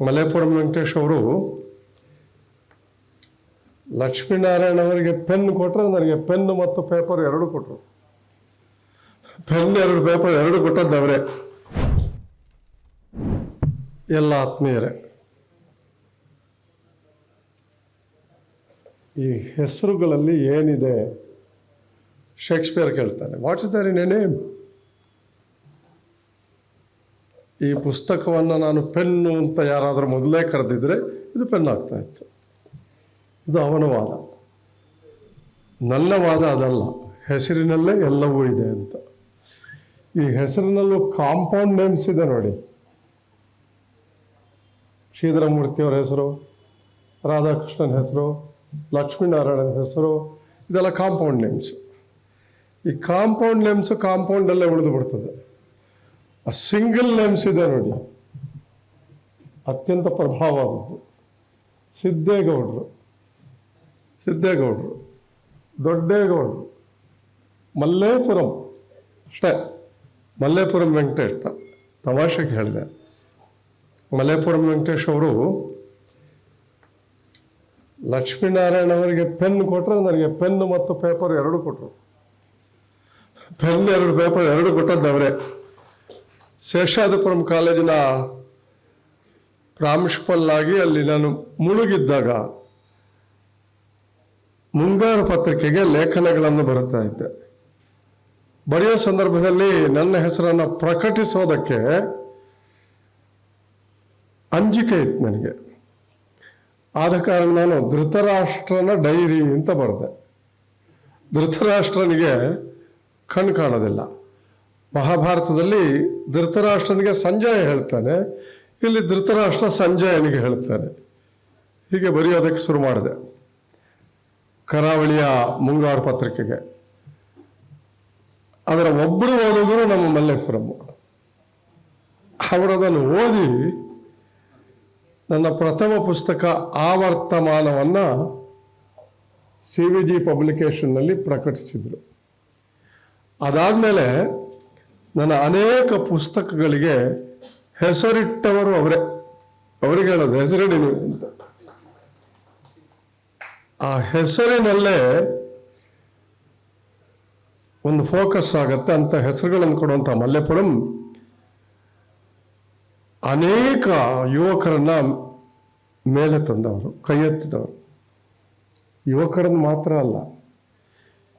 ಮಲೆಪುರಂ ವೆಂಕಟೇಶ್ ಅವರು ಲಕ್ಷ್ಮೀನಾರಾಯಣ ಅವರಿಗೆ ಪೆನ್ ಕೊಟ್ಟರೆ ನನಗೆ ಪೆನ್ ಮತ್ತು ಪೇಪರ್ ಎರಡು ಕೊಟ್ಟರು ಪೆನ್ ಎರಡು ಪೇಪರ್ ಎರಡು ಕೊಟ್ಟದ್ದು ಅವರೇ. ಎಲ್ಲ ಆತ್ಮೀಯರೇ. ಈ ಹೆಸರುಗಳಲ್ಲಿ ಏನಿದೆ? ಶೇಕ್ಸ್ಪಿಯರ್ ಕೇಳ್ತಾನೆ. ವಾಟ್ಸ್ ದರ್ ಇನ್ ನೇಮ್ ಈ ಪುಸ್ತಕವನ್ನು ನಾನು ಪೆನ್ನು ಅಂತ ಯಾರಾದರೂ ಮೊದಲೇ ಕರೆದಿದ್ದರೆ ಇದು ಪೆನ್ ಆಗ್ತಾ ಇತ್ತು. ಇದು ಅವನ ವಾದ. ನನ್ನ ವಾದ ಅದಲ್ಲ. ಹೆಸರಿನಲ್ಲೇ ಎಲ್ಲವೂ ಇದೆ ಅಂತ. ಈ ಹೆಸರಿನಲ್ಲೂ ಕಾಂಪೌಂಡ್ ನೇಮ್ಸ್ ಇದೆ ನೋಡಿ. ಶ್ರೀಧರಮೂರ್ತಿಯವರ ಹೆಸರು, ರಾಧಾಕೃಷ್ಣನ ಹೆಸರು, ಲಕ್ಷ್ಮೀನಾರಾಯಣನ ಹೆಸರು, ಇದೆಲ್ಲ ಕಾಂಪೌಂಡ್ ನೇಮ್ಸ್ ಈ ಕಾಂಪೌಂಡ್ ನೇಮ್ಸ್ ಕಾಂಪೌಂಡಲ್ಲೇ ಉಳಿದು ಬಿಡ್ತದೆ. ಆ ಸಿಂಗಲ್ ನೇಮ್ಸ್ ಇದೆ ನೋಡಿ. ಅತ್ಯಂತ ಪ್ರಭಾವವಾದದ್ದು. ಸಿದ್ದೇಗೌಡರು. ಸಿದ್ದೇಗೌಡರು. ದೊಡ್ಡೇಗೌಡರು. ಮಲ್ಲೇಪುರಂ. ಅಷ್ಟೇ. ಮಲ್ಲೇಪುರಂ ವೆಂಕಟೇಶ್. ತಮಾಷೆಗೆ ಹೇಳಿದೆ. ಮಲ್ಲೇಪುರಂ ವೆಂಕಟೇಶ್ ಅವರು ಲಕ್ಷ್ಮೀನಾರಾಯಣ ಅವರಿಗೆ ಪೆನ್ ಕೊಟ್ಟರೆ ನನಗೆ ಪೆನ್ ಮತ್ತು ಪೇಪರ್ ಎರಡು ಕೊಟ್ಟರು. ಪೆನ್ ಎರಡು, ಪೇಪರ್ ಎರಡು ಕೊಟ್ಟದ್ದು ಅವರೇ ಶೇಷಾದಪುರಂ ಕಾಲೇಜಿನ ಪ್ರಾಂಶುಪಾಲ್ ಆಗಿ ಅಲ್ಲಿ ನಾನು ಮುಳುಗಿದ್ದಾಗ ಮುಂಗಾರು ಪತ್ರಿಕೆಗೆ ಲೇಖನಗಳನ್ನು ಬರುತ್ತಾ ಇದ್ದೆ. ಬರೆಯೋ ಸಂದರ್ಭದಲ್ಲಿ ನನ್ನ ಹೆಸರನ್ನು ಪ್ರಕಟಿಸೋದಕ್ಕೆ ಅಂಜಿಕೆ ಇತ್ತು ನನಗೆ. ಆದ ಕಾರಣ ನಾನು ಧೃತರಾಷ್ಟ್ರನ ಡೈರಿ ಅಂತ ಬರೆದೆ. ಧೃತರಾಷ್ಟ್ರನಿಗೆ ಕಣ್ ಕಾಣೋದಿಲ್ಲ. ಮಹಾಭಾರತದಲ್ಲಿ ಧೃತರಾಷ್ಟ್ರನಿಗೆ ಸಂಜಯ ಹೇಳ್ತಾನೆ, ಇಲ್ಲಿ ಧೃತರಾಷ್ಟ್ರ ಸಂಜಯನಿಗೆ ಹೇಳ್ತಾನೆ. ಹೀಗೆ ಬರೆಯೋದಕ್ಕೆ ಶುರು ಮಾಡಿದೆ. ಕರಾವಳಿಯ ಮುಂಗಾರು ಪತ್ರಿಕೆಗೆ. ಅದರ ಒಬ್ಬರು ಓದುಗರು ನಮ್ಮ ಮಲ್ಲೇಪುರಮ್ಮ ಅವರದನ್ನು ಓದಿ ನನ್ನ ಪ್ರಥಮ ಪುಸ್ತಕ ಆವರ್ತಮಾನವನ್ನು ಸಿ ವಿ ಜಿ ಪಬ್ಲಿಕೇಶನ್ನಲ್ಲಿ ಪ್ರಕಟಿಸಿದರು. ಅದಾದಮೇಲೆ ನನ್ನ ಅನೇಕ ಪುಸ್ತಕಗಳಿಗೆ ಹೆಸರಿಟ್ಟವರು ಅವರೇ. ಅವರಿಗೆ ಹೇಳೋದು, ಹೆಸರಿಡಿ ಅಂತ. ಆ ಹೆಸರಿನಲ್ಲೇ ಒಂದು ಫೋಕಸ್ ಆಗುತ್ತೆ, ಅಂತ ಹೆಸರುಗಳನ್ನು ಕೊಡುವಂಥ ಮಲ್ಲೆಪುರಂ ಅನೇಕ ಯುವಕರನ್ನ ಮೇಲೆ ತಂದವರು, ಕೈ ಎತ್ತಿದವರು. ಯುವಕರನ್ನು ಮಾತ್ರ ಅಲ್ಲ.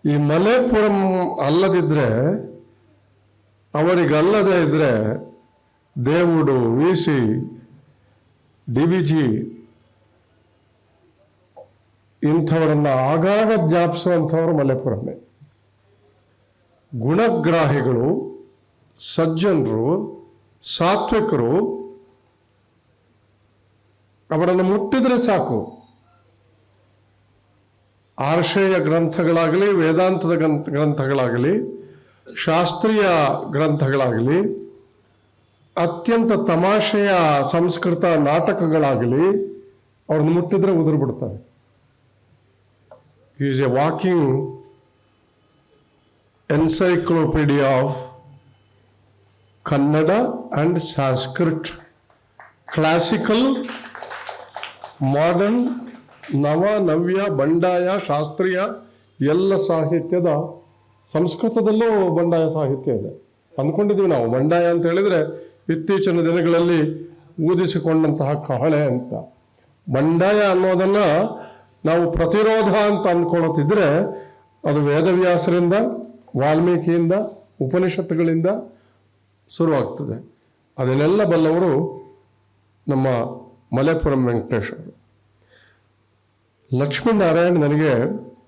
ಈ ಮಲೆಪುರಂ ಅಲ್ಲದಿದ್ದರೆ ಅವರಿಗಲ್ಲದೆ ಇದ್ದರೆ Devudu V C D V G ಇಂಥವರನ್ನ ಆಗಾಗ ಜ್ಞಾಪಿಸುವಂಥವ್ರು ಮಲೆಪುರಮೆ ಗುಣಗ್ರಾಹಿಗಳು, ಸಜ್ಜನರು, ಸಾತ್ವಿಕರು, ಅವರನ್ನು ಮುಟ್ಟಿದ್ರೆ ಸಾಕು. ಆರ್ಷೇಯ ಗ್ರಂಥಗಳಾಗಲಿ, ವೇದಾಂತದ ಗ್ರಂಥ ಗ್ರಂಥಗಳಾಗಲಿ ಶಾಸ್ತ್ರೀಯ ಗ್ರಂಥಗಳಾಗಲಿ, ಅತ್ಯಂತ ತಮಾಷೆಯ ಸಂಸ್ಕೃತ ನಾಟಕಗಳಾಗಲಿ, ಅವ್ರನ್ನ ಮುಟ್ಟಿದ್ರೆ ಉದುರು ಬಿಡ್ತಾರೆ is a walking encyclopaedia of Kannada and Sanskrit classical modern ನವ ನವ್ಯ ಬಂಡಾಯ ಶಾಸ್ತ್ರೀಯ ಎಲ್ಲ ಸಾಹಿತ್ಯದ ಸಂಸ್ಕೃತದಲ್ಲೂ ಬಂಡಾಯ ಸಾಹಿತ್ಯ ಇದೆ. ಅಂದ್ಕೊಂಡಿದ್ದೀವಿ ನಾವು, ಬಂಡಾಯ ಅಂತ ಹೇಳಿದರೆ ಇತ್ತೀಚಿನ ದಿನಗಳಲ್ಲಿ ಊದಿಸಿಕೊಂಡಂತಹ ಕಹಳೆ ಅಂತ. ಬಂಡಾಯ ಅನ್ನೋದನ್ನು ನಾವು ಪ್ರತಿರೋಧ ಅಂತ ಅಂದ್ಕೊಳ್ಳುತ್ತಿದ್ರೆ ಅದು ವೇದವ್ಯಾಸರಿಂದ, ವಾಲ್ಮೀಕಿಯಿಂದ, ಉಪನಿಷತ್ತುಗಳಿಂದ ಶುರುವಾಗ್ತದೆ. ಅದನ್ನೆಲ್ಲ ಬಲ್ಲವರು ನಮ್ಮ ಮಲೆಪುರಂ ವೆಂಕಟೇಶ್ ಅವರು ಲಕ್ಷ್ಮೀನಾರಾಯಣ್ ನನಗೆ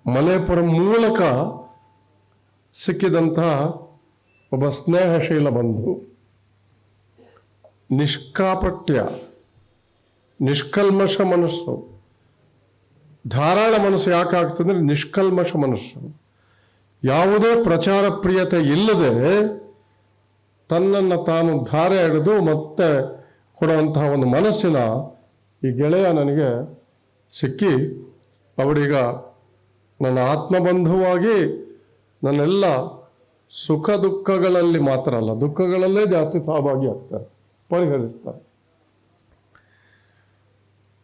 ಮಲೆಪುರಂ ಮೂಲಕ ಸಿಕ್ಕಿದಂತಹ ಒಬ್ಬ ಸ್ನೇಹಶೀಲ ಬಂಧು. ನಿಷ್ಕಾಪಟ್ಯ, ನಿಷ್ಕಲ್ಮಶ ಮನಸ್ಸು. ಧಾರಾಳ ಮನಸ್ಸು ಯಾಕಾಗ್ತದೆ ನಿಷ್ಕಲ್ಮಶ ಮನಸ್ಸು. ಯಾವುದೇ ಪ್ರಚಾರ ಪ್ರಿಯತೆ ಇಲ್ಲದೆ ತನ್ನನ್ನು ತಾನು ಧಾರೆ ಹಿಡಿದು ಮತ್ತೆ ಕೊಡುವಂತಹ ಒಂದು ಮನಸ್ಸಿನ ಈ ಗೆಳೆಯ ನನಗೆ ಸಿಕ್ಕಿ ಅವರೀಗ ನನ್ನ ಆತ್ಮಬಂಧುವಾಗಿ ನನ್ನೆಲ್ಲ ಸುಖ ದುಃಖಗಳಲ್ಲಿ ಮಾತ್ರ ಅಲ್ಲ, ದುಃಖಗಳಲ್ಲೇ ಜಾಸ್ತಿ ಸಹಭಾಗಿ ಆಗ್ತಾರೆ, ಪರಿಹರಿಸ್ತಾರೆ.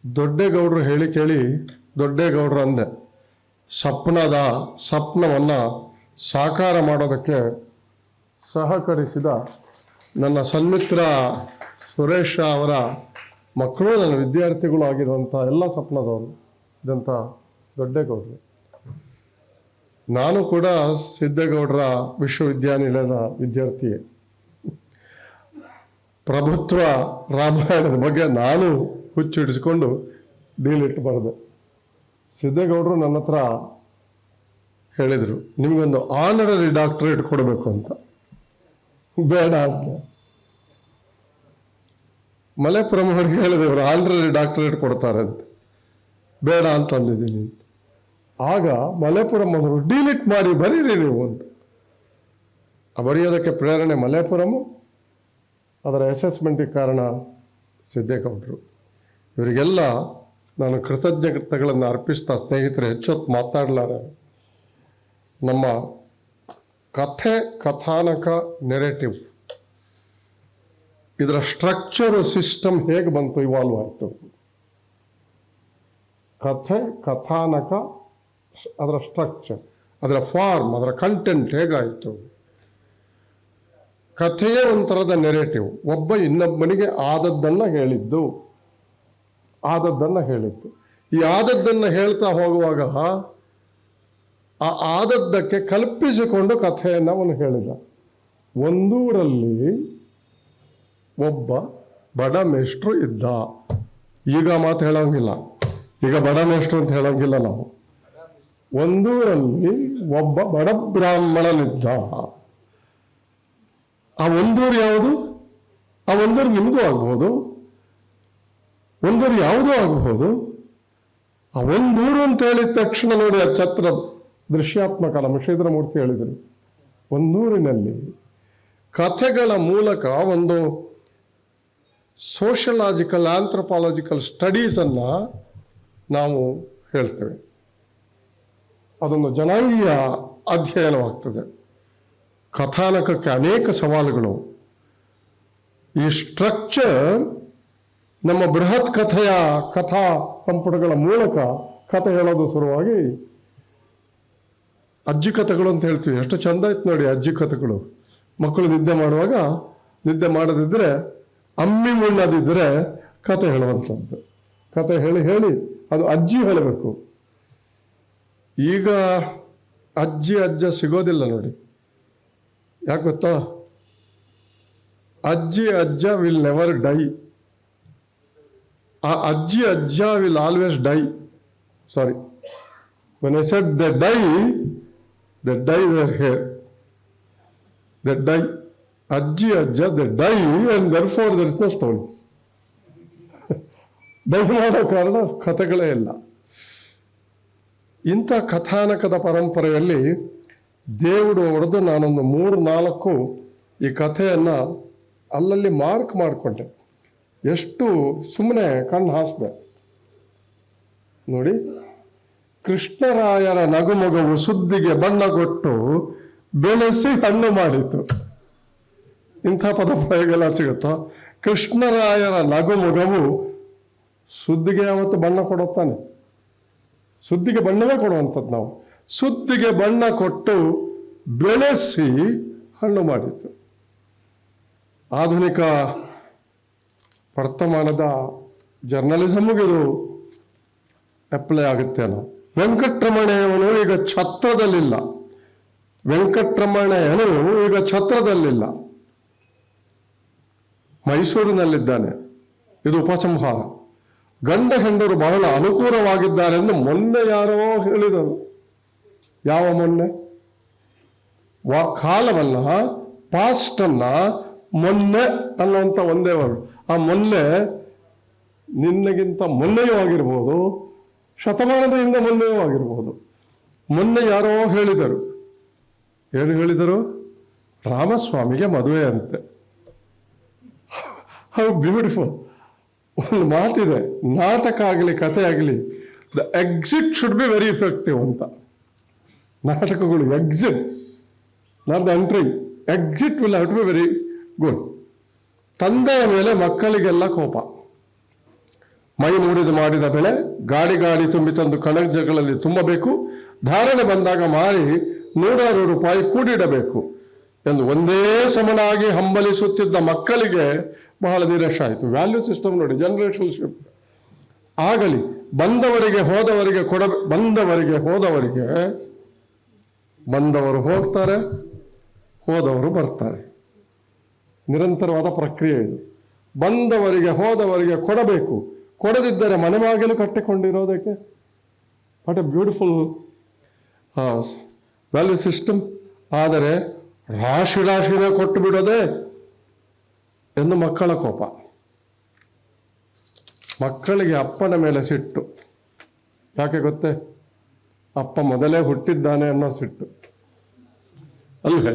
ದೊಡ್ಡೇಗೌಡರು ಹೇಳಿ ಕೇಳಿ, ದೊಡ್ಡೇಗೌಡರು ಅಂದೆ ಸ್ವಪ್ನದ ಸ್ವಪ್ನವನ್ನು ಸಾಕಾರ ಮಾಡೋದಕ್ಕೆ ಸಹಕರಿಸಿದ ನನ್ನ ಸನ್ಮಿತ್ರ ಸುರೇಶ ಅವರ ಮಕ್ಕಳು, ನನ್ನ ವಿದ್ಯಾರ್ಥಿಗಳು ಆಗಿರುವಂಥ ಎಲ್ಲ ಸ್ವಪ್ನದವರು ಇದಂಥ ದೊಡ್ಡೇಗೌಡರು. ನಾನು ಕೂಡ ಸಿದ್ದೇಗೌಡರ ವಿಶ್ವವಿದ್ಯಾನಿಲಯದ ವಿದ್ಯಾರ್ಥಿ ಪ್ರಭುತ್ವ ರಾಮಾಯಣದ ಬಗ್ಗೆ ನಾನು ಹುಚ್ಚು ಹಿಡಿಸಿಕೊಂಡು ಡೀಲಿಟ್ ಬರೆದೆ. ಸಿದ್ದೇಗೌಡರು ನನ್ನ ಹತ್ರ ಹೇಳಿದರು, ನಿಮಗೊಂದು ಆನರರಿ ಡಾಕ್ಟರೇಟ್ ಕೊಡಬೇಕು ಅಂತ. ಬೇಡ ಅಂತ. ಮಲೆಪುರಂ ಅವ್ರಿಗೆ ಹೇಳಿದವರು ಆನರರಿ ಡಾಕ್ಟರೇಟ್ ಕೊಡ್ತಾರೆ ಅಂತ. ಬೇಡ ಅಂತ ಅಂದಿದ್ದೀನಿ. ಆಗ ಮಲೆಪುರಂ ಅವರು, ಡಿಲೀಟ್ ಮಾಡಿ, ಬರೀರಿ ನೀವು ಅಂತ. ಬರೆಯೋದಕ್ಕೆ ಪ್ರೇರಣೆ ಮಲೆಪುರಮು ಅದರ ಅಸೆಸ್ಮೆಂಟಿಗೆ ಕಾರಣ ಸಿದ್ದೇಗೌಡರು. ಇವರಿಗೆಲ್ಲ ನಾನು ಕೃತಜ್ಞತೆಗಳನ್ನು ಅರ್ಪಿಸ್ತಾ, ಸ್ನೇಹಿತರೆ ಹೆಚ್ಚೊತ್ತು ಮಾತಾಡಲಾರೆ. ನಮ್ಮ ಕಥೆ, ಕಥಾನಕ ನೆರೆಟಿವ್ ಇದರ ಸ್ಟ್ರಕ್ಚರ್ ಸಿಸ್ಟಮ್ ಹೇಗೆ ಬಂತು ಇವಾಲ್ವ್ ಆಯಿತು. ಕಥೆ, ಕಥಾನಕ ಅದರ ಸ್ಟ್ರಕ್ಚರ್ ಅದರ ಫಾರ್ಮ್ ಅದರ ಕಂಟೆಂಟ್ ಹೇಗಾಯಿತು? ಕಥೆಯೇ ಒಂಥರದ ನೆರೇಟಿವ್ ಒಬ್ಬ ಇನ್ನೊಬ್ಬನಿಗೆ ಆದದ್ದನ್ನು ಹೇಳಿದ್ದು. ಆದದ್ದನ್ನು ಹೇಳಿದ್ದು. ಈ ಆದದ್ದನ್ನು ಹೇಳ್ತಾ ಹೋಗುವಾಗ ಆ ಆದದ್ದಕ್ಕೆ ಕಲ್ಪಿಸಿಕೊಂಡು ಕಥೆಯನ್ನು ಅವನು ಹೇಳಿದ. ಒಂದೂರಲ್ಲಿ ಒಬ್ಬ ಬಡ ಮೇಷ್ಟ್ರು ಇದ್ದ. ಈಗ ಮಾತು ಹೇಳೋಂಗಿಲ್ಲ. ಈಗ ಬಡ ಮೇಷ್ಟ್ರು ಅಂತ ಹೇಳೋಂಗಿಲ್ಲ ನಾವು. ಒಂದೂರಲ್ಲಿ ಒಬ್ಬ ಬಡಬ್ರಾಹ್ಮಣನಿದ್ದ ಆ ಒಂದೂರು ಯಾವುದು? ಆ ಒಂದೂರು ನಿಮ್ಮದು ಆಗ್ಬೋದು. ಒಂದೂರು ಯಾವುದೂ ಆಗಬಹುದು ಆ ಒಂದೂರು ಅಂತ ಹೇಳಿದ ತಕ್ಷಣ ನೋಡಿ ಆ ಛತ್ರ ದೃಶ್ಯಾತ್ಮಕ ನಮ್ಮ ಶ್ರೀಧರಮೂರ್ತಿ ಹೇಳಿದರು. ಒಂದೂರಿನಲ್ಲಿ ಕಥೆಗಳ ಮೂಲಕ ಒಂದು ಸೋಷಿಯಲಾಜಿಕಲ್ ಆಂಥ್ರಪಾಲಜಿಕಲ್ ಸ್ಟಡೀಸನ್ನು ನಾವು ಹೇಳ್ತೇವೆ. ಅದೊಂದು ಜನಾಂಗೀಯ ಅಧ್ಯಯನವಾಗ್ತದೆ. ಕಥಾನಕಕ್ಕೆ ಅನೇಕ ಸವಾಲುಗಳು. ಈ ಸ್ಟ್ರಕ್ಚರ್ ನಮ್ಮ ಬೃಹತ್ ಕಥೆಯ ಕಥಾ ಸಂಪುಟಗಳ ಮೂಲಕ ಕಥೆ ಹೇಳೋದು ಶುರುವಾಗಿ ಅಜ್ಜಿ ಕಥೆಗಳು ಅಂತ ಹೇಳ್ತೀವಿ. ಎಷ್ಟು ಚಂದ ಇತ್ತು ನೋಡಿ ಅಜ್ಜಿ ಕಥೆಗಳು. ಮಕ್ಕಳು ನಿದ್ದೆ ಮಾಡುವಾಗ, ನಿದ್ದೆ ಮಾಡದಿದ್ದರೆ ಅಮ್ಮಿ ಮುಣ್ಣದಿದ್ದರೆ ಕತೆ ಹೇಳುವಂಥದ್ದು. ಕತೆ ಹೇಳಿ ಹೇಳಿ ಅದು ಅಜ್ಜಿ ಹೇಳಬೇಕು. ಈಗ ಅಜ್ಜಿ ಅಜ್ಜ ಸಿಗೋದಿಲ್ಲ ನೋಡಿ ಯಾಕೆ ಗೊತ್ತಾ ಅಜ್ಜಿ ಅಜ್ಜ ವಿಲ್ ನೆವರ್ ಡೈ ಆ ಅಜ್ಜಿ ಅಜ್ಜ will always die sorry when I said the die, the dye their hair. The die. Ajji Ajja, they die and therefore there is no stories. Die ಮಾಡೋ ಕಾರಣ ಕಥೆಗಳೇ ಇಲ್ಲ ಇಂಥ ಕಥಾನಕದ ಪರಂಪರೆಯಲ್ಲಿ ದೇವರು ಹೊಡೆದು ನಾನೊಂದು ಮೂರು ನಾಲ್ಕು ಈ ಕಥೆಯನ್ನು ಅಲ್ಲಲ್ಲಿ ಮಾರ್ಕ್ ಮಾಡಿಕೊಂಡೆ. ಎಷ್ಟು ಸುಮ್ಮನೆ ಕಣ್ಣು ಹಾಸ್ದೆ. ನೋಡಿ, ಕೃಷ್ಣರಾಯರ ನಗುಮೊಗವು ಸುದ್ದಿಗೆ ಬಣ್ಣ ಕೊಟ್ಟು ಬೆಳೆಸಿ ಹಣ್ಣು ಮಾಡಿತು ಇಂಥ ಪದ ಪ್ರಯೋಗ ಸಿಗುತ್ತೋ? ಕೃಷ್ಣರಾಯರ ನಗುಮೊಗವು ಸುದ್ದಿಗೆ ಯಾವತ್ತು ಬಣ್ಣ ಕೊಡುತ್ತಾನೆ. ಸುದ್ದಿಗೆ ಬಣ್ಣವೇ ಕೊಡುವಂಥದ್ದು ನಾವು. ಸುದ್ದಿಗೆ ಬಣ್ಣ ಕೊಟ್ಟು ಬೆಳೆಸಿ ಹಣ್ಣು ಮಾಡಿದ್ದು. ಆಧುನಿಕ ವರ್ತಮಾನದ ಜರ್ನಲಿಸಮ್ಗೆ ಇದು ಅಪ್ಲೈ ಆಗುತ್ತೇನೋ ವೆಂಕಟರಮಣೆಯವನು ಈಗ ಛತ್ರದಲ್ಲಿಲ್ಲ. ವೆಂಕಟರಮಣಯ್ಯನು ಈಗ ಛತ್ರದಲ್ಲಿಲ್ಲ. ಮೈಸೂರಿನಲ್ಲಿದ್ದಾನೆ. ಇದು ಉಪಸಂಹಾರ. ಗಂಡ ಹೆಂಡರು ಬಹಳ ಅನುಕೂಲವಾಗಿದ್ದಾರೆಂದು ಮೊನ್ನೆ ಯಾರೋ ಹೇಳಿದರು. ಯಾವ ಮೊನ್ನೆ? ವಾ ಕಾಲವಲ್ಲ ಪಾಸ್ಟನ್ನ ಮೊನ್ನೆ ಅನ್ನುವಂಥ ಒಂದೇ ವರ್ಡ್. ಆ ಮೊನ್ನೆ ನಿನ್ನಗಿಂತ ಮೊನ್ನೆಯೂ ಆಗಿರ್ಬೋದು ಶತಮಾನದ ಹಿಂದೆ ಮೊನ್ನೆಯೂ ಆಗಿರ್ಬೋದು. ಮೊನ್ನೆ ಯಾರೋ ಹೇಳಿದರು. ಏನು ಹೇಳಿದರು? ರಾಮಸ್ವಾಮಿಗೆ ಮದುವೆ ಅಂತೆ ಹೌ ಬ್ಯೂಟಿಫುಲ್ ಒಂದು ಮಾತಿದೆ, ನಾಟಕ ಆಗಲಿ ಕಥೆ ಆಗಲಿ the exit should be very effective ಅಂತ. ನಾಟಕಗಳು exit not the entry exit will have to be very good ತಂದೆಯ ಮೇಲೆ ಮಕ್ಕಳಿಗೆಲ್ಲ ಕೋಪ. ಮೈ ಮೂಡಿದು ಮಾಡಿದ ಬೆಳೆ ಗಾಡಿ ಗಾಡಿ ತುಂಬಿ ತಂದು ಕಣಜಗಳಲ್ಲಿ ತುಂಬಬೇಕು. ಧಾರಣೆ ಬಂದಾಗ ಮಾರಿ ನೂರಾರು ರೂಪಾಯಿ ಕೂಡಿಡಬೇಕು ಎಂದು ಒಂದೇ ಸಮನಾಗಿ ಹಂಬಲಿಸುತ್ತಿದ್ದ ಮಕ್ಕಳಿಗೆ ಬಹಳ ನಿರಾಶೆ ಆಯಿತು. ವ್ಯಾಲ್ಯೂ ಸಿಸ್ಟಮ್ ನೋಡಿ ಜನರೇಷನ್ ಶಿಫ್ಟ್ ಆಗಲಿ, ಬಂದವರಿಗೆ ಹೋದವರಿಗೆ ಕೊಡ, ಬಂದವರಿಗೆ ಹೋದವರಿಗೆ, ಬಂದವರು ಹೋಗ್ತಾರೆ, ಹೋದವರು ಬರ್ತಾರೆ. ನಿರಂತರವಾದ ಪ್ರಕ್ರಿಯೆ ಇದು. ಬಂದವರಿಗೆ ಹೋದವರಿಗೆ ಕೊಡಬೇಕು. ಕೊಡದಿದ್ದರೆ ಮನೆಮಾಗಲು ಕಟ್ಟಿಕೊಂಡಿರೋದಕ್ಕೆ. What a beautiful value system ಆದರೆ ರಾಶಿ ರಾಶಿನ ಕೊಟ್ಟು ಬಿಡೋದೆ ಎಂದು ಮಕ್ಕಳ ಕೋಪ. ಮಕ್ಕಳಿಗೆ ಅಪ್ಪನ ಮೇಲೆ ಸಿಟ್ಟು. ಯಾಕೆ ಗೊತ್ತೇ? ಅಪ್ಪ ಮೊದಲೇ ಹುಟ್ಟಿದ್ದಾನೆ ಅನ್ನೋ ಸಿಟ್ಟು. ಅಲ್ವೇ?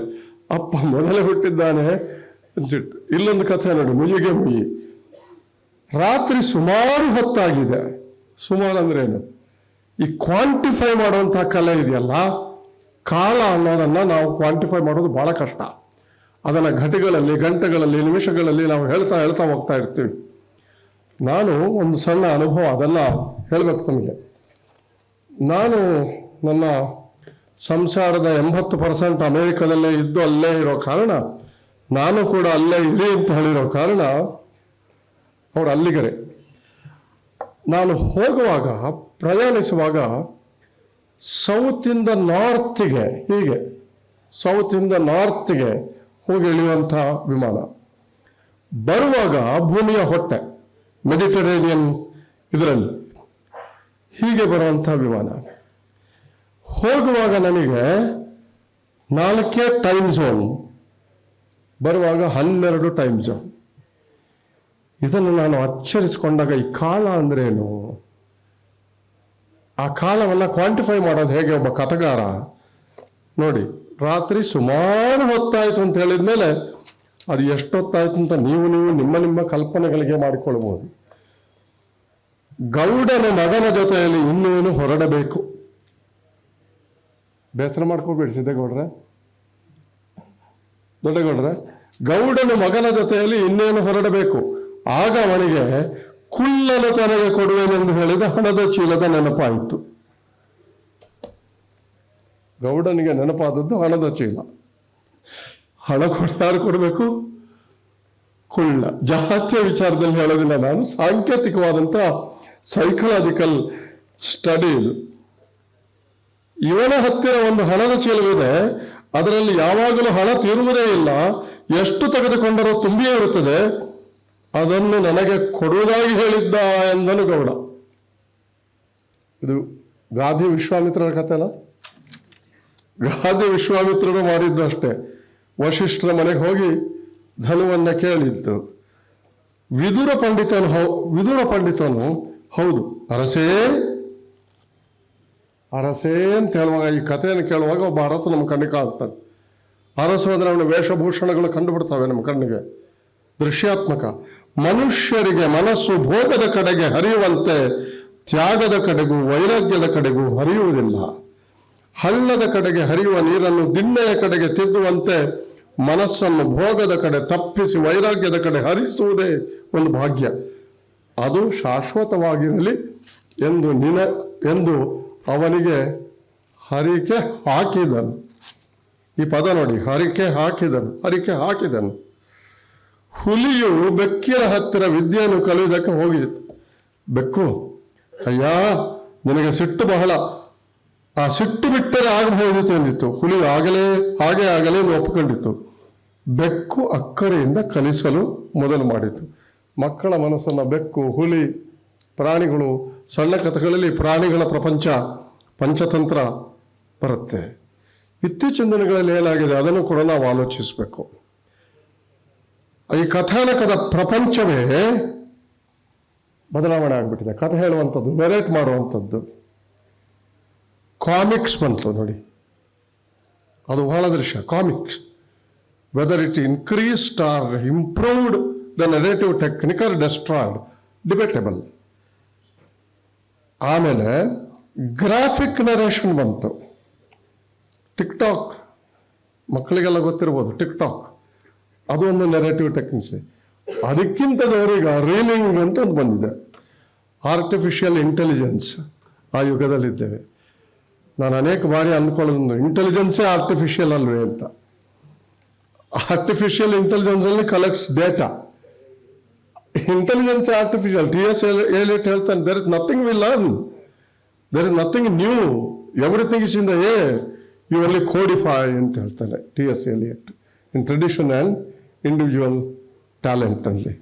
ಅಪ್ಪ ಮೊದಲೇ ಹುಟ್ಟಿದ್ದಾನೆ ಸಿಟ್ಟು. ಇಲ್ಲೊಂದು ಕಥೆ ನೋಡಿ ಮುಯಿಗೆ ಮುಯಿ ರಾತ್ರಿ ಸುಮಾರು ಹೊತ್ತಾಗಿದೆ. ಸುಮಾರು ಅಂದ್ರೇನು ಈ ಕ್ವಾಂಟಿಫೈ ಮಾಡುವಂತಹ ಕಲೆ ಇದೆಯಲ್ಲ, ಕಾಲ ಅನ್ನೋದನ್ನ ನಾವು ಕ್ವಾಂಟಿಫೈ ಮಾಡೋದು ಬಹಳ ಕಷ್ಟ. ಅದನ್ನು ಘಟಿಗಳಲ್ಲಿ, ಗಂಟೆಗಳಲ್ಲಿ, ನಿಮಿಷಗಳಲ್ಲಿ ನಾವು ಹೇಳ್ತಾ ಹೇಳ್ತಾ ಹೋಗ್ತಾ ಇರ್ತೀವಿ. ನಾನು ಒಂದು ಸಣ್ಣ ಅನುಭವ ಅದೆಲ್ಲ ಹೇಳಬೇಕು ತಮಗೆ ನಾನು ನನ್ನ ಸಂಸಾರದ ಎಂಬತ್ತು ಪರ್ಸೆಂಟ್ ಅಮೇರಿಕಾದಲ್ಲೇ ಇದ್ದು ಅಲ್ಲೇ ಇರೋ ಕಾರಣ, ನಾನು ಕೂಡ ಅಲ್ಲೇ ಇರಿ ಅಂತ ಹೇಳಿರೋ ಕಾರಣ, ಅವರು ಅಲ್ಲಿಗರೆ. ನಾನು ಹೋಗುವಾಗ, ಪ್ರಯಾಣಿಸುವಾಗ ಸೌತಿಂದ ನಾರ್ತಿಗೆ, ಹೀಗೆ, ಸೌತಿಂದ ನಾರ್ತ್ಗೆ ಹೋಗಿ ಇಳಿಯುವಂತಹ ವಿಮಾನ. ಬರುವಾಗ ಭೂಮಿಯ ಹೊಟ್ಟೆ, ಮೆಡಿಟರೇನಿಯನ್ ಇದರಲ್ಲಿ. ಹೀಗೆ ಬರುವಂಥ ವಿಮಾನ. ಹೋಗುವಾಗ ನನಗೆ ನಾಲ್ಕೇ ಟೈಮ್ ಝೋನ್ ಬರುವಾಗ ಹನ್ನೆರಡು ಟೈಮ್ ಝೋನ್ ಇದನ್ನು ನಾನು ಅಚ್ಚರಿಸಿಕೊಂಡಾಗ ಈ ಕಾಲ ಅಂದ್ರೇನು? ಆ ಕಾಲವನ್ನು ಕ್ವಾಂಟಿಫೈ ಮಾಡೋದು ಹೇಗೆ ಒಬ್ಬ ಕಥಗಾರ? ನೋಡಿ. ರಾತ್ರಿ ಸುಮಾರು ಹೊತ್ತಾಯಿತು ಅಂತ ಹೇಳಿದ ಮೇಲೆ ಅದು ಎಷ್ಟೊತ್ತಾಯ್ತು ಅಂತ ನೀವು ನೀವು ನಿಮ್ಮ ನಿಮ್ಮ ಕಲ್ಪನೆಗಳಿಗೆ ಮಾಡಿಕೊಳ್ಬೋದು ಗೌಡನ ಮಗನ ಜೊತೆಯಲ್ಲಿ ಇನ್ನೇನು ಹೊರಡಬೇಕು? ಬೇಸರ ಮಾಡ್ಕೋಬೇಡಿ ಸಿದ್ದೇಗೌಡ್ರೆ ದೊಡ್ಡಗೌಡ್ರೆ ಗೌಡನ ಮಗನ ಜೊತೆಯಲ್ಲಿ ಇನ್ನೇನು ಹೊರಡಬೇಕು? ಆಗ ಅವನಿಗೆ ಕುಳ್ಳನು ತನಗೆ ಕೊಡುವೆನೆಂದು ಹೇಳಿದ ಹಣದ ಚೀಲದ ನೆನಪಾಯಿತು. ಗೌಡನಿಗೆ ನೆನಪಾದದ್ದು ಹಣದ ಚೀಲ. ಹಣ ಕೊಡ್ತಾರೆ ಕೊಡಬೇಕು? ಕುಳ್ಳ. ಜಾತಿಯ ವಿಚಾರದಲ್ಲಿ ಹೇಳೋದಿಲ್ಲ ನಾನು. ಸಾಂಕೇತಿಕವಾದಂಥ ಸೈಕಲಾಜಿಕಲ್ ಸ್ಟಡಿ ಇದು. ಇವನ ಹತ್ತಿರ ಒಂದು ಹಣದ ಚೀಲವಿದೆ. ಅದರಲ್ಲಿ ಯಾವಾಗಲೂ ಹಣ ತೀರುವುದೇ ಇಲ್ಲ. ಎಷ್ಟು ತೆಗೆದುಕೊಂಡರೂ ತುಂಬಿಯೇ ಇರುತ್ತದೆ ಅದನ್ನು ನನಗೆ ಕೊಡುವುದಾಗಿ ಹೇಳಿದ್ದ ಎಂದನು ಗೌಡ. ಇದು ಗಾಧಿ ವಿಶ್ವಾಮಿತ್ರರ ಕಥೆನಾ? ಗಾದಿ ವಿಶ್ವಾಮಿತ್ರರು ಮಾಡಿದ್ದು ಅಷ್ಟೇ. ವಶಿಷ್ಠರ ಮನೆಗೆ ಹೋಗಿ ಧನುವನ್ನ ಕೇಳಿದ್ದು. ವಿದುರ ಪಂಡಿತನು ಹೌ, ವಿದುರ ಪಂಡಿತನು, ಹೌದು, ಅರಸೇ ಅರಸೇ ಅಂತ ಹೇಳುವಾಗ, ಈ ಕಥೆಯನ್ನು ಕೇಳುವಾಗ ಒಬ್ಬ ಅರಸು ನಮ್ಮ ಕಣ್ಣಿಗೆ ಕಾಣ್ತಾನೆ ಅರಸು ಅಂದ್ರೆ ಅವನ ವೇಷಭೂಷಣಗಳು ಕಂಡುಬಿಡ್ತವೆ ನಮ್ಮ ಕಣ್ಣಿಗೆ. ದೃಶ್ಯಾತ್ಮಕ. ಮನುಷ್ಯರಿಗೆ ಮನಸ್ಸು ಭೋಗದ ಕಡೆಗೆ ಹರಿಯುವಂತೆ, ತ್ಯಾಗದ ಕಡೆಗೂ ವೈರಾಗ್ಯದ ಕಡೆಗೂ ಹರಿಯುವುದಿಲ್ಲ. ಹಳ್ಳದ ಕಡೆಗೆ ಹರಿಯುವ ನೀರನ್ನು ದಿಣ್ಣೆಯ ಕಡೆಗೆ ತಿದ್ದುವಂತೆ ಮನಸ್ಸನ್ನು ಭೋಗದ ಕಡೆ ತಪ್ಪಿಸಿ ವೈರಾಗ್ಯದ ಕಡೆ ಹರಿಸುವುದೇ ಒಂದು ಭಾಗ್ಯ. ಅದು ಶಾಶ್ವತವಾಗಿರಲಿ ಎಂದು ನಿನ, ಎಂದು ಅವನಿಗೆ ಹರಿಕೆ ಹಾಕಿದನು. ಈ ಪದ ನೋಡಿ, ಹರಿಕೆ ಹಾಕಿದನು ಹರಿಕೆ ಹಾಕಿದನು. ಹುಲಿಯು ಬೆಕ್ಕಿನ ಹತ್ತಿರ ವಿದ್ಯೆಯನ್ನು ಕಲಿಯುವುದಕ್ಕೆ ಹೋಗಿತ್ತು ಬೆಕ್ಕು, ಅಯ್ಯ, ನಿನಗೆ ಸಿಟ್ಟು ಬಹಳ. ಆ ಸಿಟ್ಟು ಬಿಟ್ಟರೆ ಆಗಬಹುದು ಎಂದಿತ್ತು ಹುಲಿ ಆಗಲೇ, ಹಾಗೆ ಆಗಲೇ ಒಪ್ಪಿಕೊಂಡಿತ್ತು ಬೆಕ್ಕು ಅಕ್ಕರೆಯಿಂದ ಕಲಿಸಲು ಮೊದಲು ಮಾಡಿತು ಮಕ್ಕಳ ಮನಸ್ಸನ್ನು ಬೆಕ್ಕು, ಹುಲಿ, ಪ್ರಾಣಿಗಳು, ಸಣ್ಣ ಕಥೆಗಳಲ್ಲಿ ಪ್ರಾಣಿಗಳ ಪ್ರಪಂಚ, ಪಂಚತಂತ್ರ ಬರುತ್ತೆ. ಇತ್ತೀಚಿನ ದಿನಗಳಲ್ಲಿ ಏನಾಗಿದೆ? ಅದನ್ನು ಕೂಡ ನಾವು ಆಲೋಚಿಸಬೇಕು. ಈ ಕಥಾನಕದ ಪ್ರಪಂಚವೇ ಬದಲಾವಣೆ ಆಗಿಬಿಟ್ಟಿದೆ. ಕಥೆ ಹೇಳುವಂಥದ್ದು ಮೆರೇಟ್ ಮಾಡುವಂಥದ್ದು. ಕಾಮಿಕ್ಸ್ ಬಂತು ನೋಡಿ. ಅದು ಬಹಳ ದೃಶ್ಯ comics whether it increased or improved the narrative technique or destroyed ಆಮೇಲೆ ಗ್ರಾಫಿಕ್ ನರೇಷನ್ ಬಂತು. ಟಿಕ್ ಟಿಕ್ಟಾಕ್ ಮಕ್ಕಳಿಗೆಲ್ಲ ಗೊತ್ತಿರ್ಬೋದು ಟಿಕ್ಟಾಕ್ ಅದು ಒಂದು ನೆರೇಟಿವ್ ಟೆಕ್ನಿಕ್ಸ್ ಅದಕ್ಕಿಂತ ಈಗ ರೀಲಿಂಗ್ ಅಂತ ಒಂದು ಬಂದಿದೆ. ಆರ್ಟಿಫಿಷಿಯಲ್ ಇಂಟೆಲಿಜೆನ್ಸ್ ಆ ಯುಗದಲ್ಲಿದ್ದೇವೆ. ನಾನು ಅನೇಕ ಬಾರಿ ಅಂದ್ಕೊಳ್ಳೋದು ಇಂಟೆಲಿಜೆನ್ಸೇ ಆರ್ಟಿಫಿಷಿಯಲ್ ಅಲ್ವೇ ಅಂತ. Artificial ಇಂಟೆಲಿಜೆನ್ಸಲ್ಲಿ collects data intelligence artificial T S Eliot ಹೇಳ್ತಾನೆ there is nothing will learn there is nothing new everything is in the A U ಅಲ್ಲಿ ಕೋಡಿಫೈ ಅಂತ ಹೇಳ್ತಾನೆ T S Eliot in tradition and individual ಟ್ಯಾಲೆಂಟಲ್ಲಿ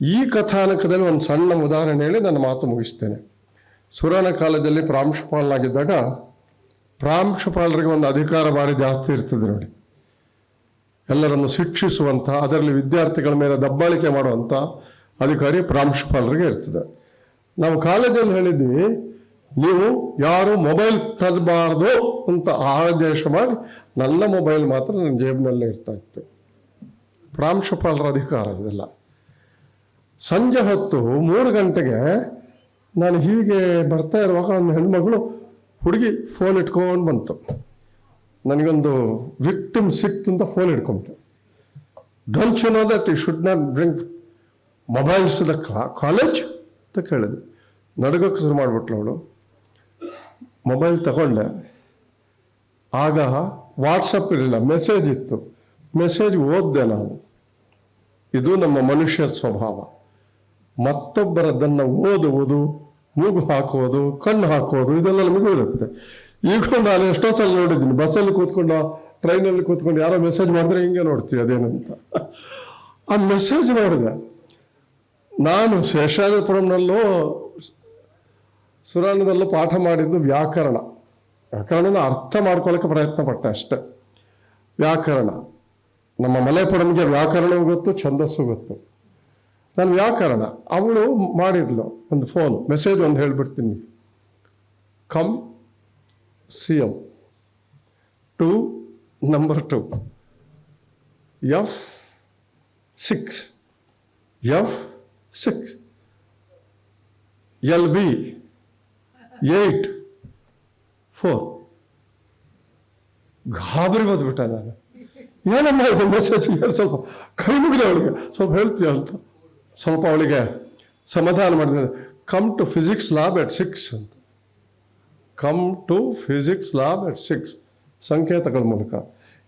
ಈ ಕಥಾನಕದಲ್ಲಿ ಒಂದು ಸಣ್ಣ ಉದಾಹರಣೆ ಹೇಳಿ ನನ್ನ ಮಾತು ಮುಗಿಸ್ತೇನೆ. ಸುರನ ಕಾಲದಲ್ಲಿ ಪ್ರಾಂಶುಪಾಲನಾಗಿದ್ದಾಗ ಪ್ರಾಂಶುಪಾಲರಿಗೆ ಒಂದು ಅಧಿಕಾರ ಭಾರಿ ಜಾಸ್ತಿ ಇರ್ತದೆ ನೋಡಿ. ಎಲ್ಲರನ್ನು ಶಿಕ್ಷಿಸುವಂಥ, ಅದರಲ್ಲಿ ವಿದ್ಯಾರ್ಥಿಗಳ ಮೇಲೆ ದಬ್ಬಾಳಿಕೆ ಮಾಡುವಂಥ ಅಧಿಕಾರಿ ಪ್ರಾಂಶುಪಾಲರಿಗೆ ಇರ್ತದೆ. ನಾವು ಕಾಲೇಜಲ್ಲಿ ಹೇಳಿದ್ವಿ, ನೀವು ಯಾರು ಮೊಬೈಲ್ ತರಬಾರ್ದು ಅಂತ ಆದೇಶ ಮಾಡಿ ನನ್ನ ಮೊಬೈಲ್ ಮಾತ್ರ ನನ್ನ ಜೇಬಿನಲ್ಲೇ ಇರ್ತಾ ಇತ್ತು. ಪ್ರಾಂಶುಪಾಲರ ಅಧಿಕಾರ ಇದೆಲ್ಲ. ಸಂಜೆ ಹೊತ್ತು ಮೂರು ಗಂಟೆಗೆ ನಾನು ಹೀಗೆ ಬರ್ತಾ ಇರುವಾಗ ಒಂದು ಹೆಣ್ಮಗಳು ಹುಡುಗಿ ಫೋನ್ ಇಟ್ಕೊಂಡು ಬಂತು. ನನಗೊಂದು ವಿಕ್ಟಿಮ್ ಸಿಕ್ತು ಅಂತ phone ಇಟ್ಕೊಂಬಿಟ್ಟೆ don't you know that you should not bring mobiles to the college ಅಂತ ಕೇಳಿದೆ ನಡಗಕ್ಕೆ ಶುರು ಮಾಡಿಬಿಟ್ಲು ಅವಳು. ಮೊಬೈಲ್ ತಗೊಂಡೆ. ಆಗ ವಾಟ್ಸಪ್ ಇರಲಿಲ್ಲ ಮೆಸೇಜ್ ಇತ್ತು. ಮೆಸೇಜ್ ಓದಿದೆ ನಾನು. ಇದು ನಮ್ಮ ಮನುಷ್ಯರ ಸ್ವಭಾವ. ಮತ್ತೊಬ್ಬರದನ್ನು ಓದುವುದು ಮೂಗು ಹಾಕೋದು ಕಣ್ಣು ಹಾಕೋದು ಇದೆಲ್ಲ ನಮಗೂ ಇರುತ್ತೆ ಈಗ ನಾನು ಎಷ್ಟೋ ಸಲ ನೋಡಿದ್ದೀನಿ ಬಸ್ಸಲ್ಲಿ ಕೂತ್ಕೊಂಡು ಟ್ರೈನಲ್ಲಿ ಕೂತ್ಕೊಂಡು ಯಾರೋ ಮೆಸೇಜ್ ಮಾಡಿದ್ರೆ ಹಿಂಗೆ ನೋಡ್ತೀವಿ ಅದೇನಂತ. ಆ ಮೆಸೇಜ್ ನೋಡಿದೆ. ನಾನು ಶೇಷಾದ್ರಿಪುರಂನಲ್ಲೂ ಸುರಾನದಲ್ಲೂ ಪಾಠ ಮಾಡಿದ್ದು ವ್ಯಾಕರಣ. ವ್ಯಾಕರಣನ ಅರ್ಥ ಮಾಡ್ಕೊಳ್ಳೋಕೆ ಪ್ರಯತ್ನ ಪಟ್ಟೆ ಅಷ್ಟೆ. ವ್ಯಾಕರಣ. ನಮ್ಮ ಮಲೆಪುರಂಗೆ ವ್ಯಾಕರಣವೂ ಗೊತ್ತು, ಛಂದಸ್ಸು ಗೊತ್ತು. ನಾನು ವ್ಯಾಕರಣ ಅವಳು ಮಾಡಿದ್ಲು ಒಂದು ಫೋನ್ ಮೆಸೇಜ್ ಒಂದು ಹೇಳ್ಬಿಡ್ತೀನಿ. Come C M to number two F six F six L B eight four ಗಾಬರಿ ಬಂದುಬಿಟ್ಟ ನಾನು. ಏನಮ್ಮ ಇದು ಮೆಸೇಜ್ ಸ್ವಲ್ಪ ಕೈ ಮುಗಿದೆ ಅವಳಿಗೆ. ಸ್ವಲ್ಪ ಹೇಳ್ತೀಯ ಅಂತ. ಸ್ವಲ್ಪ ಅವಳಿಗೆ ಸಮಾಧಾನ ಮಾಡಿದ್ರೆ come to physics lab at six ಅಂತ. Come to physics lab at six ಸಂಕೇತಗಳ ಮೂಲಕ.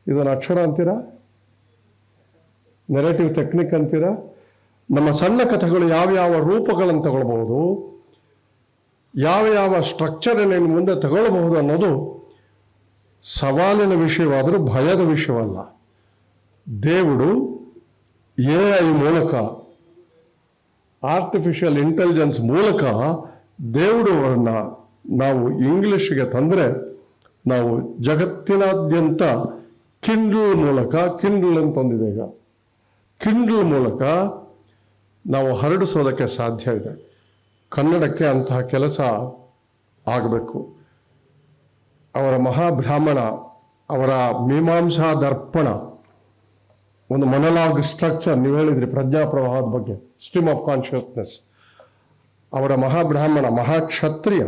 ಇದನ್ನು ಅಕ್ಷರ ಅಂತೀರಾ? ನೆರೆಟಿವ್ ಟೆಕ್ನಿಕ್ ಅಂತೀರಾ? ನಮ್ಮ ಸಣ್ಣ ಕಥೆಗಳು ಯಾವ್ಯಾವ ರೂಪಗಳನ್ನು ತಗೊಳ್ಬಹುದು? ಯಾವ ಯಾವ ಸ್ಟ್ರಕ್ಚರನ್ನು ಮುಂದೆ ತಗೊಳ್ಬಹುದು ಅನ್ನೋದು ಸವಾಲಿನ ವಿಷಯವಾದರೂ ಭಯದ ವಿಷಯವಲ್ಲ. ದೇವರು ಎ ಐ ಮೂಲಕ ಆರ್ಟಿಫಿಷಿಯಲ್ ಇಂಟೆಲಿಜೆನ್ಸ್ ಮೂಲಕ ದೇವರನ್ನ ನಾವು ಇಂಗ್ಲಿಷ್ಗೆ ತಂದರೆ ನಾವು ಜಗತ್ತಿನಾದ್ಯಂತ ಕಿಂಡ್ಲ್ ಮೂಲಕ ಕಿಂಡ್ಲ್ ಅಂತ ಬಂದಿದೆ ಈಗ. ಕಿಂಡ್ಲ್ ಮೂಲಕ ನಾವು ಹರಡಿಸೋದಕ್ಕೆ ಸಾಧ್ಯ ಇದೆ. ಕನ್ನಡಕ್ಕೆ ಅಂತಹ ಕೆಲಸ ಆಗಬೇಕು. ಅವರ ಮಹಾಬ್ರಾಹ್ಮಣ ಅವರ ಮೀಮಾಂಸಾ ದರ್ಪಣ ಒಂದು ಮೊನಲಾಗ್ ಸ್ಟ್ರಕ್ಚರ್ ನೀವು ಹೇಳಿದ್ರಿ, ಪ್ರಜ್ಞಾಪ್ರವಾಹದ ಬಗ್ಗೆ ಸ್ಟ್ರೀಮ್ ಆಫ್ ಕಾನ್ಷಿಯಸ್ನೆಸ್ ಅವರ ಮಹಾಬ್ರಾಹ್ಮಣ, ಮಹಾಕ್ಷತ್ರಿಯ,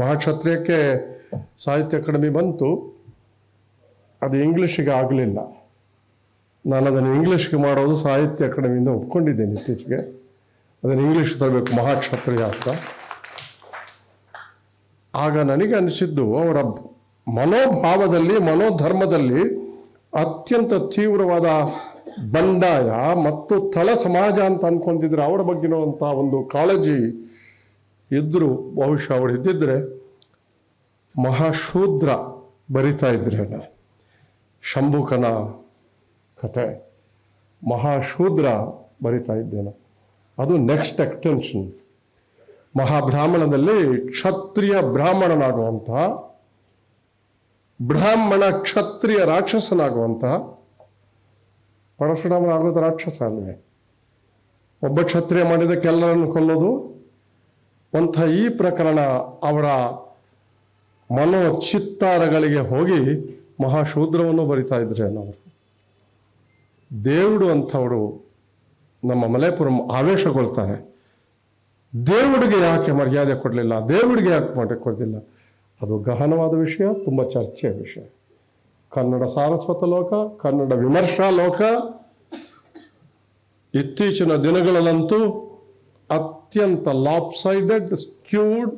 ಮಹಾಕ್ಷತ್ರಿಯಕ್ಕೆ ಸಾಹಿತ್ಯ ಅಕಾಡೆಮಿ ಬಂತು, ಅದು ಇಂಗ್ಲೀಷಿಗೆ ಆಗಲಿಲ್ಲ. ನಾನು ಅದನ್ನು ಇಂಗ್ಲೀಷ್ಗೆ ಮಾಡೋದು ಸಾಹಿತ್ಯ ಅಕಾಡೆಮಿಯಿಂದ ಒಪ್ಕೊಂಡಿದ್ದೇನೆ ಇತ್ತೀಚೆಗೆ. ಅದನ್ನು ಇಂಗ್ಲೀಷ್ ತರಬೇಕು, ಮಹಾಕ್ಷತ್ರಿಯ ಅಂತ. ಆಗ ನನಗೆ ಅನಿಸಿದ್ದು, ಅವರ ಮನೋಭಾವದಲ್ಲಿ, ಮನೋಧರ್ಮದಲ್ಲಿ ಅತ್ಯಂತ ತೀವ್ರವಾದ ಬಂಡಾಯ ಮತ್ತು ತಳ ಸಮಾಜ ಅಂತ ಅನ್ಕೊಂತಿದ್ರೆ ಅವರ ಬಗ್ಗಿರುವಂಥ ಒಂದು ಕಾಳಜಿ ಇದ್ದರೂ ಬಹುಶಃ ಅವಳು ಇದ್ದಿದ್ರೆ ಮಹಾಶೂದ್ರ ಬರಿತಾ ಇದ್ರೇನ ಶಂಭುಕನ ಕತೆ. ಮಹಾಶೂದ್ರ ಬರಿತಾ ಇದ್ದೇನೆ. ಅದು ನೆಕ್ಸ್ಟ್ ಎಕ್ಸ್ಟೆನ್ಷನ್ ಮಹಾಬ್ರಾಹ್ಮಣದಲ್ಲಿ ಕ್ಷತ್ರಿಯ ಬ್ರಾಹ್ಮಣನಾಗುವಂತಹ ಬ್ರಾಹ್ಮಣ ಕ್ಷತ್ರಿಯ ರಾಕ್ಷಸನಾಗುವಂತಹ ಪರಶುರಾಮನಾಗೋದು ರಾಕ್ಷಸ ಅಲ್ವೇ? ಒಬ್ಬ ಕ್ಷತ್ರಿಯ ಮಾಡಿದಕ್ಕೆಲ್ಲರನ್ನು ಕೊಲ್ಲೋದು ಅಂಥ ಈ ಪ್ರಕರಣ ಅವರ ಮನೋ ಚಿತ್ತಾರಗಳಿಗೆ ಹೋಗಿ ಮಹಾಶೂದ್ರವನ್ನು ಬರಿತಾ ಇದ್ರೆ ಅನ್ನೋರು. ದೇವುಡು ಅಂಥವರು ನಮ್ಮ ಮಲೆಪುರಂ ಆವೇಶಗೊಳ್ತಾರೆ. ದೇವುಡಿಗೆ ಯಾಕೆ ಮರ್ಯಾದೆ ಕೊಡಲಿಲ್ಲ? ದೇವುಡಿಗೆ ಯಾಕೆ ಮಾಡಿ ಕೊಡಲಿಲ್ಲ ಅದು ಗಹನವಾದ ವಿಷಯ, ತುಂಬ ಚರ್ಚೆಯ ವಿಷಯ. ಕನ್ನಡ ಸಾರಸ್ವತ ಲೋಕ, ಕನ್ನಡ ವಿಮರ್ಶಾ ಲೋಕ, ಇತ್ತೀಚಿನ ದಿನಗಳಲ್ಲಂತೂ ಅತ್ಯಂತ lop lopsided skewed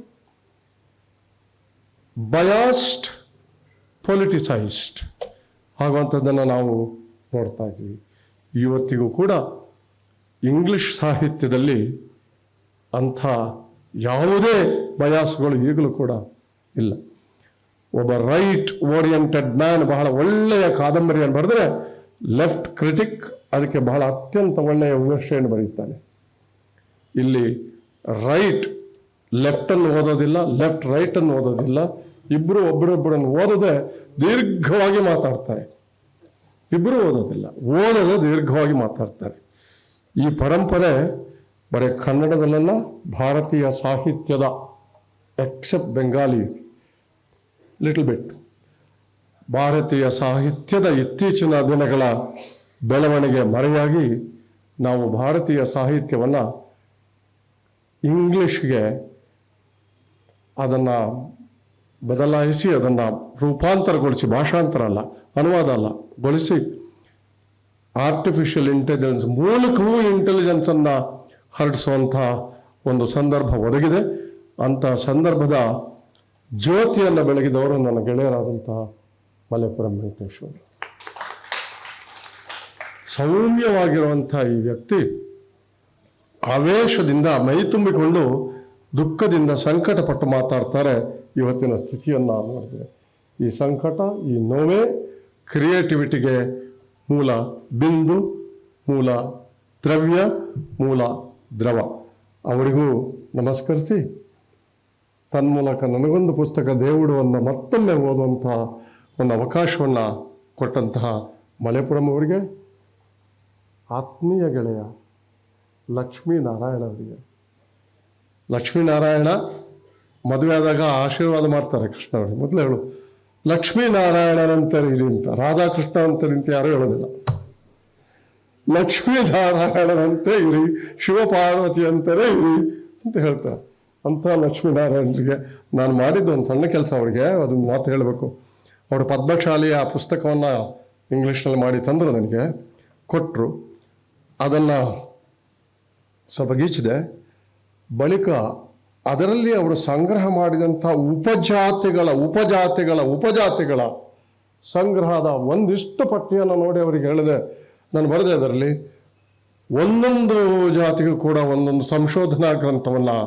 biased politicised ಆಗುವಂಥದ್ದನ್ನು ನಾವು ನೋಡ್ತಾ ಇದ್ದೀವಿ. ಇವತ್ತಿಗೂ ಕೂಡ ಇಂಗ್ಲಿಷ್ ಸಾಹಿತ್ಯದಲ್ಲಿ ಅಂಥ ಯಾವುದೇ ಬಯಾಸ್ಗಳು ಈಗಲೂ ಕೂಡ ಇಲ್ಲ. ಒಬ್ಬ ರೈಟ್ ಓರಿಯೆಂಟೆಡ್ ಮ್ಯಾನ್ ಬಹಳ ಒಳ್ಳೆಯ ಕಾದಂಬರಿಯನ್ನು ಬರೆದ್ರೆ ಲೆಫ್ಟ್ ಕ್ರಿಟಿಕ್ ಅದಕ್ಕೆ ಬಹಳ ಅತ್ಯಂತ ಒಳ್ಳೆಯ ವಿಮರ್ಶೆಯನ್ನು ಬರೆಯುತ್ತಾನೆ. ಇಲ್ಲಿ ರೈಟ್ ಲೆಫ್ಟನ್ನು ಓದೋದಿಲ್ಲ ಲೆಫ್ಟ್ ರೈಟನ್ನು ಓದೋದಿಲ್ಲ. ಇಬ್ಬರು ಒಬ್ಬರೊಬ್ಬರನ್ನು ಓದದೆ ದೀರ್ಘವಾಗಿ ಮಾತಾಡ್ತಾರೆ. ಇಬ್ಬರು ಓದೋದಿಲ್ಲ, ಓದದೆ ದೀರ್ಘವಾಗಿ ಮಾತಾಡ್ತಾರೆ. ಈ ಪರಂಪರೆ ಬರೀ ಕನ್ನಡದಲ್ಲ ಭಾರತೀಯ ಸಾಹಿತ್ಯದ ಎಕ್ಸೆಪ್ಟ್ ಬೆಂಗಾಲಿ ಲಿಟಲ್ ಬಿಟ್ ಭಾರತೀಯ ಸಾಹಿತ್ಯದ ಇತ್ತೀಚಿನ ದಿನಗಳ ಬೆಳವಣಿಗೆ ಮರೆಯಾಗಿ ನಾವು ಭಾರತೀಯ ಸಾಹಿತ್ಯವನ್ನು ಇಂಗ್ಲಿಷ್ಗೆ ಅದನ್ನು ಬದಲಾಯಿಸಿ ಅದನ್ನು ರೂಪಾಂತರಗೊಳಿಸಿ, ಭಾಷಾಂತರ ಅಲ್ಲ, ಅನುವಾದ ಅಲ್ಲ, ಗೊಳಿಸಿ ಆರ್ಟಿಫಿಷಿಯಲ್ ಇಂಟೆಲಿಜೆನ್ಸ್ ಮೂಲಕವೂ ಇಂಟೆಲಿಜೆನ್ಸನ್ನು ಹರಡಿಸುವಂಥ ಒಂದು ಸಂದರ್ಭ ಒದಗಿದೆ. ಅಂಥ ಸಂದರ್ಭದ ಜ್ಯೋತಿಯನ್ನು ಬೆಳಗಿದವರು ನನ್ನ ಗೆಳೆಯರಾದಂತಹ ಮಲೆಪುರಂ ವೆಂಕಟೇಶ್ವರ. ಸೌಮ್ಯವಾಗಿರುವಂಥ ಈ ವ್ಯಕ್ತಿ ಆವೇಶದಿಂದ ಮೈ ತುಂಬಿಕೊಂಡು ದುಃಖದಿಂದ ಸಂಕಟಪಟ್ಟು ಮಾತಾಡ್ತಾರೆ ಇವತ್ತಿನ ಸ್ಥಿತಿಯನ್ನು ನೋಡಿದ್ರೆ ಈ ಸಂಕಟ, ಈ ನೋವೇ ಕ್ರಿಯೇಟಿವಿಟಿಗೆ ಮೂಲ ಬಿಂದು, ಮೂಲ ದ್ರವ್ಯ, ಮೂಲ ದ್ರವ. ಅವರಿಗೂ ನಮಸ್ಕರಿಸಿ. ತನ್ಮೂಲಕ ನನಗೊಂದು ಪುಸ್ತಕ ದೇವುಡವನ್ನು ಮತ್ತೊಮ್ಮೆ ಓದುವಂತಹ ಒಂದು ಅವಕಾಶವನ್ನು ಕೊಟ್ಟಂತಹ ಮಲೆಪುರಂ ಅವರಿಗೆ, ಆತ್ಮೀಯ ಗೆಳೆಯ ಲಕ್ಷ್ಮೀನಾರಾಯಣ ಅವರಿಗೆ. ಲಕ್ಷ್ಮೀನಾರಾಯಣ ಮದುವೆ ಆದಾಗ ಆಶೀರ್ವಾದ ಮಾಡ್ತಾರೆ ಕೃಷ್ಣ ಅವರಿಗೆ. ಮೊದಲು ಹೇಳು ಇರಿ ಅಂತ, ರಾಧಾಕೃಷ್ಣ ಅಂತ ಯಾರು ಹೇಳೋದಿಲ್ಲ. ಲಕ್ಷ್ಮೀನಾರಾಯಣನಂತೆ ಇರಿ, ಶಿವಪಾರ್ವತಿ ಅಂತಾರೆ ಇರಿ ಅಂತ ಹೇಳ್ತಾರೆ. ಅಂತ ಲಕ್ಷ್ಮೀನಾರಾಯಣರಿಗೆ ನಾನು ಮಾಡಿದ್ದು ಒಂದು ಸಣ್ಣ ಕೆಲಸ ಅವರಿಗೆ, ಅದೊಂದು ಮಾತು ಹೇಳಬೇಕು. ಅವರು ಪದ್ಮಶಾಲಿಯ ಪುಸ್ತಕವನ್ನು ಇಂಗ್ಲೀಷ್ನಲ್ಲಿ ಮಾಡಿ ತಂದರು ನನಗೆ ಕೊಟ್ಟರು ಅದನ್ನು ಸ್ವಲ್ಪ ಗೀಚಿದೆ. ಬಳಿಕ ಅದರಲ್ಲಿ ಅವರು ಸಂಗ್ರಹ ಮಾಡಿದಂಥ ಉಪಜಾತಿಗಳ ಉಪಜಾತಿಗಳ ಉಪಜಾತಿಗಳ ಸಂಗ್ರಹದ ಒಂದಿಷ್ಟು ಪಟ್ಟಿಯನ್ನು ನೋಡಿ ಅವರಿಗೆ ಹೇಳಿದೆ. ನಾನು ಬರೆದೆ ಅದರಲ್ಲಿ, ಒಂದೊಂದು ಜಾತಿಗೂ ಕೂಡ ಒಂದೊಂದು ಸಂಶೋಧನಾ ಗ್ರಂಥವನ್ನು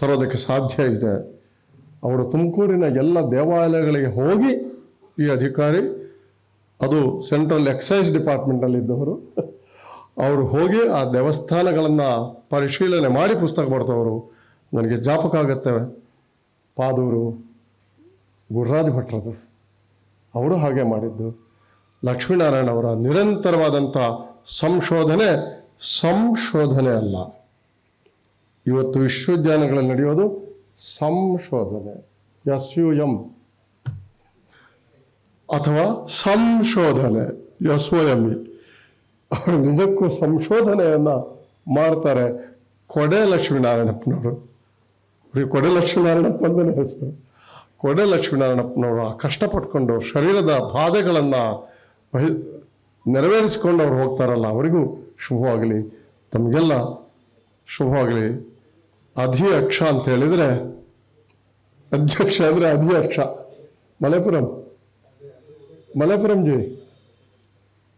ತರೋದಕ್ಕೆ ಸಾಧ್ಯ ಇದೆ. ಅವರು ತುಮಕೂರಿನ ಎಲ್ಲ ದೇವಾಲಯಗಳಿಗೆ ಹೋಗಿ ಈ ಅಧಿಕಾರಿ, ಅದು ಸೆಂಟ್ರಲ್ ಎಕ್ಸೈಸ್ ಡಿಪಾರ್ಟ್ಮೆಂಟಲ್ಲಿದ್ದವರು, ಅವರು ಹೋಗಿ ಆ ದೇವಸ್ಥಾನಗಳನ್ನು ಪರಿಶೀಲನೆ ಮಾಡಿ ಪುಸ್ತಕ ಬರ್ತವರು ನನಗೆ ಜ್ಞಾಪಕ ಆಗುತ್ತೆ. ಪಾದೂರು ಗುರ್ರಾದಿ ಭಟ್ರದು ಅವರು ಹಾಗೆ ಮಾಡಿದ್ದು. ಲಕ್ಷ್ಮೀನಾರಾಯಣ ಅವರ ನಿರಂತರವಾದಂಥ ಸಂಶೋಧನೆ ಸಂಶೋಧನೆ ಅಲ್ಲ. ಇವತ್ತು ವಿಶ್ವವಿದ್ಯಾಲಯಗಳಲ್ಲಿ ನಡೆಯೋದು ಸಂಶೋಧನೆ. ಎಸ್ ಯು ಎಂ ಅಥವಾ ಸಂಶೋಧನೆ ಎಸ್ ಒ ಎಂ ಇ ಅವರು ನಿಜಕ್ಕೂ ಸಂಶೋಧನೆಯನ್ನು ಮಾಡ್ತಾರೆ. ಕೊಡೆ ಲಕ್ಷ್ಮೀನಾರಾಯಣಪ್ಪನವರು. ಅವ್ರಿಗೆ ಕೊಡೆ ಲಕ್ಷ್ಮೀನಾರಾಯಣಪ್ಪ ಅಂತಲೇ ಹೆಸರು. ಕೊಡೆ ಲಕ್ಷ್ಮೀನಾರಾಯಣಪ್ಪನವರು ಆ ಕಷ್ಟಪಟ್ಕೊಂಡು ಶರೀರದ ಬಾಧೆಗಳನ್ನು ಬಹಿ ನೆರವೇರಿಸಿಕೊಂಡು ಅವ್ರು ಹೋಗ್ತಾರಲ್ಲ, ಅವರಿಗೂ ಶುಭವಾಗಲಿ. ತಮಗೆಲ್ಲ ಶುಭವಾಗಲಿ. ಅಧಿ ಅಕ್ಷ ಅಂತ ಹೇಳಿದರೆ, ಅಧ್ಯಕ್ಷ ಅಂದರೆ ಅಧಿ ಅಕ್ಷ ಮಲೆಪುರಂ ಮಲೆಪುರಂ ಜಿ.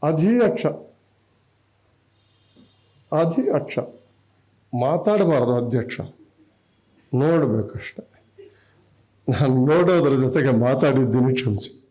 ಅಧಿ ಅಕ್ಷ ಅಧಿ ಅಕ್ಷ ಮಾತಾಡಬಾರ್ದು ಅಧ್ಯಕ್ಷ. ನೋಡಬೇಕಷ್ಟೆ. ನಾನು ನೋಡೋದ್ರ ಜೊತೆಗೆ ಮಾತಾಡಿದ್ದೀನಿ ಕ್ಷಮಿಸಿ.